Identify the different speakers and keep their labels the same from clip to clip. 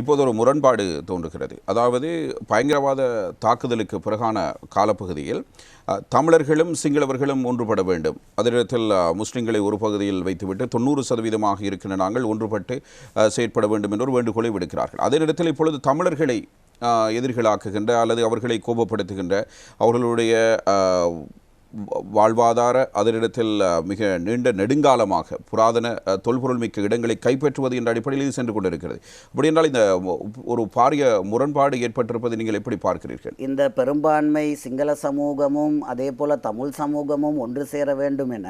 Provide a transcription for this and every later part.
Speaker 1: இப்போது ஒரு முரண்பாடு தோன்றுகிறது. அதாவது பயங்கரவாத தாக்குதலுக்கு பிறகான காலப்பகுதியில் தமிழர்களும் சிங்களவர்களும் ஒன்றுபட வேண்டும். அதனிடத்தில் முஸ்லீம்களை ஒரு பகுதியில் வைத்துவிட்டு தொண்ணூறு சதவீதமாக இருக்கின்ற நாங்கள் ஒன்றுபட்டு செயற்பட வேண்டும் என்ற ஒரு வேண்டுகோளை விடுக்கிறார்கள். அதே நேரத்தில் இப்பொழுது தமிழர்களை எதிர்களாக்குகின்ற எதிரிகளாக்குகின்ற அல்லது அவர்களை கோபப்படுத்துகின்ற அவர்களுடைய வாழ்வாதார அதனிடத்தில் மிக நீண்ட நெடுங்காலமாக புராதன தொல்பொருள் மிக்க இடங்களை கைப்பற்றுவது என்ற அடிப்படையில் இது சென்று கொண்டிருக்கிறது. அப்படி என்றால் இந்த ஒரு பாரிய முரண்பாடு ஏற்பட்டிருப்பதை நீங்கள் எப்படி பார்க்கிறீர்கள்?
Speaker 2: இந்த பெரும்பான்மை சிங்கள சமூகமும் அதே போல தமிழ் சமூகமும் ஒன்று சேர வேண்டும் என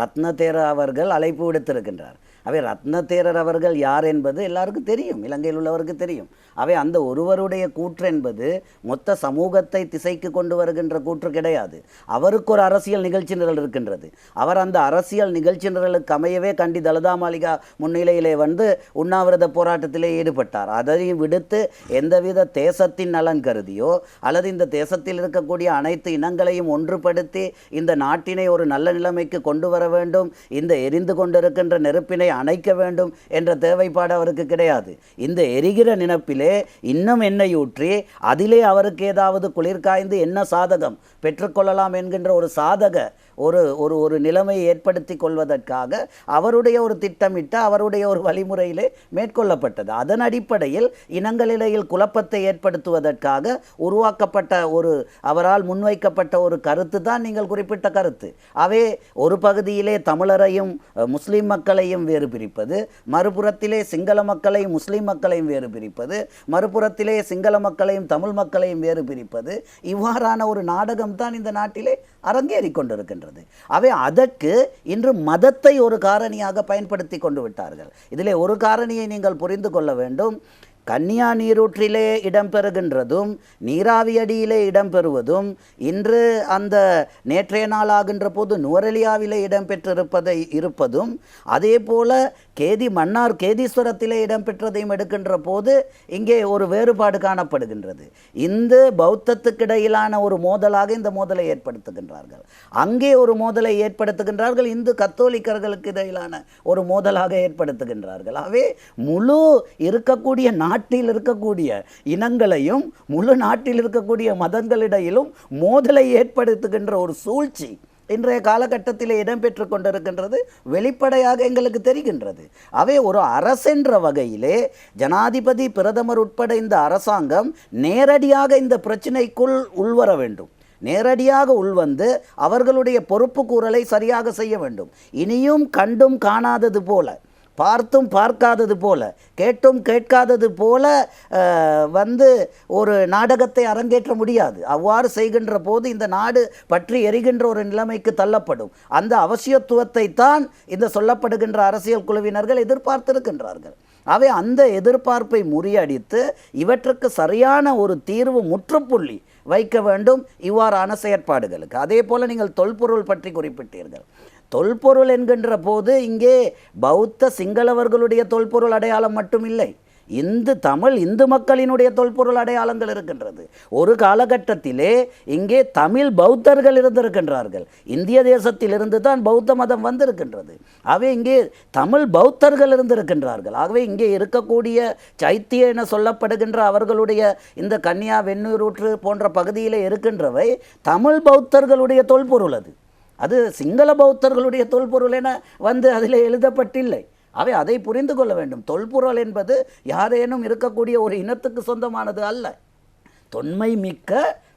Speaker 2: ரத்னதேர அவர்கள் அழைப்பு விடுத்திருக்கின்றார். அவை ரத்னதேரர் அவர்கள் யார் என்பது எல்லாருக்கும் தெரியும் இலங்கையில் உள்ளவருக்கு தெரியும். அவை அந்த ஒருவருடைய கூற்று என்பது மொத்த சமூகத்தை திசைக்கு கொண்டு வருகின்ற கூற்று கிடையாது. அவருக்கு ஒரு அரசியல் நிகழ்ச்சி நிரல் இருக்கின்றது. அவர் அந்த அரசியல் நிகழ்ச்சி நிரலுக்கு அமையவே கண்டி தலதா மாளிகா முன்னிலையிலே வந்து உண்ணாவிரத போராட்டத்திலே ஈடுபட்டார். அதையும் விடுத்து எந்தவித தேசத்தின் நலன் கருதியோ அல்லது இந்த தேசத்தில் இருக்கக்கூடிய அனைத்து இனங்களையும் ஒன்றுபடுத்தி இந்த நாட்டினை ஒரு நல்ல நிலைமைக்கு கொண்டு வர வேண்டும் இந்த எரிந்து கொண்டிருக்கின்ற நெருப்பினை அணைக்க வேண்டும் என்ற தேவைப்பாடு அவருக்கு கிடையாது. இந்த எரிகிற நினைப்பிலே இன்னும் எண்ணெய் ஊற்றி அதிலே அவருக்கு ஏதாவது குளிர்காய்ந்து என்ன சாதகம் பெற்றுக்கொள்ளலாம் என்கின்ற ஒரு சாதக ஒரு ஒரு ஒரு நிலைமையை ஏற்படுத்தி கொள்வதற்காக அவருடைய ஒரு திட்டமிட்ட அவருடைய ஒரு வழிமுறையிலே மேற்கொள்ளப்பட்டது. அதன் அடிப்படையில் இனங்களிடையில் குழப்பத்தை ஏற்படுத்துவதற்காக உருவாக்கப்பட்ட ஒரு அவரால் முன்வைக்கப்பட்ட ஒரு கருத்து தான் நீங்கள் குறிப்பிட்ட கருத்து. அவே ஒரு பகுதியிலே தமிழரையும் முஸ்லீம் மக்களையும் வேறு பிரிப்பது மறுபுறத்திலே சிங்கள மக்களையும் முஸ்லீம் மக்களையும் வேறு பிரிப்பது மறுபுறத்திலே சிங்கள மக்களையும் தமிழ் மக்களையும் வேறு பிரிப்பது இவ்வாறான ஒரு நாடகம் தான் இந்த நாட்டிலே பங்கேறி கொண்டிருக்கின்றது அவை அதற்கு இன்று மதத்தை ஒரு காரணியாக பயன்படுத்தி கொண்டு விட்டார்கள். இதிலே ஒரு காரணியை நீங்கள் புரிந்து கொள்ள வேண்டும். கன்னியா நீரூற்றிலே இடம்பெறுகின்றதும் நீராவி அடியிலே இடம்பெறுவதும் இன்று அந்த நேற்றைய நாள் ஆகின்ற போது நுவரெலியாவிலே இடம்பெற்றிருப்பதை இருப்பதும் அதே போல கேதி மன்னார் கேதீஸ்வரத்திலே இடம்பெற்றதையும் எடுக்கின்ற போது இங்கே ஒரு வேறுபாடு காணப்படுகின்றது. இந்த பௌத்தத்துக்கிடையிலான ஒரு மோதலாக இந்த மோதலை ஏற்படுத்துகின்றார்கள். அங்கே ஒரு மோதலை ஏற்படுத்துகின்றார்கள் இந்து கத்தோலிக்கர்களுக்கு இடையிலான ஒரு மோதலாக ஏற்படுத்துகின்றார்கள். ஆகவே முழு இருக்கக்கூடிய நாட்டில் இருக்கக்கூடிய இனங்களையும் முழு நாட்டில் இருக்கக்கூடிய மதங்களிடையிலும் மோதலை ஏற்படுத்துகின்ற ஒரு சூழ்ச்சி இன்றைய காலகட்டத்தில் இடம்பெற்று கொண்டிருக்கின்றது வெளிப்படையாக எங்களுக்கு தெரிகின்றது. அவை ஒரு அரசென்ற வகையிலே ஜனாதிபதி பிரதமர் உட்பட இந்த அரசாங்கம் நேரடியாக இந்த பிரச்சினைக்குள் உள்வர வேண்டும். நேரடியாக உள்வந்து அவர்களுடைய பொறுப்பு கூறலை சரியாக செய்ய வேண்டும். இனியும் கண்டும் காணாதது போல பார்த்தும் பார்க்காதது போல கேட்டும் கேட்காதது போல வந்து ஒரு நாடகத்தை அரங்கேற்ற முடியாது. அவ்வாறு செய்கின்ற போது இந்த நாடு பற்றி எரிகின்ற ஒரு நிலைமைக்கு தள்ளப்படும். அந்த அவசியத்துவத்தை தான் இந்த சொல்லப்படுகின்ற அரசியல் குழுவினர்கள் எதிர்பார்த்திருக்கின்றார்கள். அவை அந்த எதிர்பார்ப்பை முறியடித்து இவற்றுக்கு சரியான ஒரு தீர்வு முற்றுப்புள்ளி வைக்க வேண்டும். இவ்வாறான செயற்பாடுகளுக்கு. அதே போல நீங்கள் தொல்பொருள் பற்றி குறிப்பிட்டீர்கள். தொல்பொருள் என்கின்ற போது இங்கே பௌத்த சிங்களவர்களுடைய தொல்பொருள் அடையாளம் மட்டும் இல்லை இந்து தமிழ் இந்து மக்களினுடைய தொல்பொருள் அடையாளங்கள் இருக்கின்றது. ஒரு காலகட்டத்திலே இங்கே தமிழ் பௌத்தர்கள் இருந்திருக்கின்றார்கள். இந்திய தேசத்திலிருந்து தான் பௌத்த மதம் வந்திருக்கின்றது. ஆகவே இங்கே தமிழ் பௌத்தர்கள் இருந்திருக்கின்றார்கள். ஆகவே இங்கே இருக்கக்கூடிய சைத்திய என சொல்லப்படுகின்ற அவர்களுடைய இந்த கன்னியா வெண்ணூரூற்று போன்ற பகுதியிலே இருக்கின்றவை தமிழ் பௌத்தர்களுடைய தொல்பொருள் அது. அது சிங்கள பௌத்தர்களுடைய தொல்பொருள் என வந்து அதில் எழுதப்பட்டில்லை. அவை அதை புரிந்து கொள்ள வேண்டும். தொல்பொருள் என்பது யாரேனும் இருக்கக்கூடிய ஒரு இனத்துக்கு சொந்தமானது அல்ல. தொன்மை மிக்க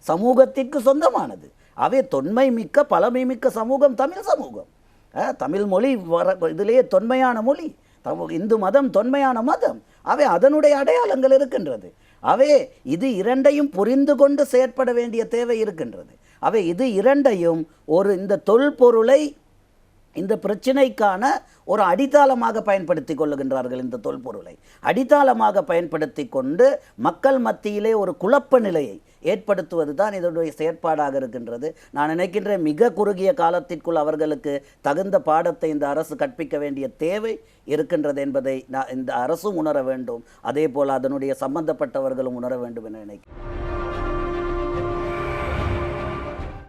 Speaker 2: சமூகத்திற்கு சொந்தமானது. அவை தொன்மை மிக்க பழமை மிக்க சமூகம் தமிழ் சமூகம். தமிழ் மொழி வர இதிலேயே தொன்மையான மொழி. இந்து மதம் தொன்மையான மதம். அவை அதனுடைய அடையாளங்கள் இருக்கின்றது. அவை இது இரண்டையும் புரிந்து கொண்டு செயற்பட வேண்டிய தேவை இருக்கின்றது. அவை இது இரண்டையும் ஒரு இந்த தொல்பொருளை இந்த பிரச்சினைக்கான ஒரு அடித்தாளமாக பயன்படுத்தி கொள்ளுகின்றார்கள் இந்த தொல்பொருளை. அடித்தாளமாக பயன்படுத்தி கொண்டு மக்கள் மத்தியிலே ஒரு குழப்ப நிலையை ஏற்படுத்துவது தான் இதனுடைய செயற்பாடாக இருக்கின்றது. நான் நினைக்கின்றேன் மிக குறுகிய காலத்திற்குள் அவர்களுக்கு தகுந்த பாடத்தை இந்த அரசு கற்பிக்க வேண்டிய தேவை இருக்கின்றது என்பதை நான் இந்த அரசும் உணர வேண்டும். அதே போல் அதனுடைய சம்பந்தப்பட்டவர்களும் உணர வேண்டும் என நினைக்கிறேன்.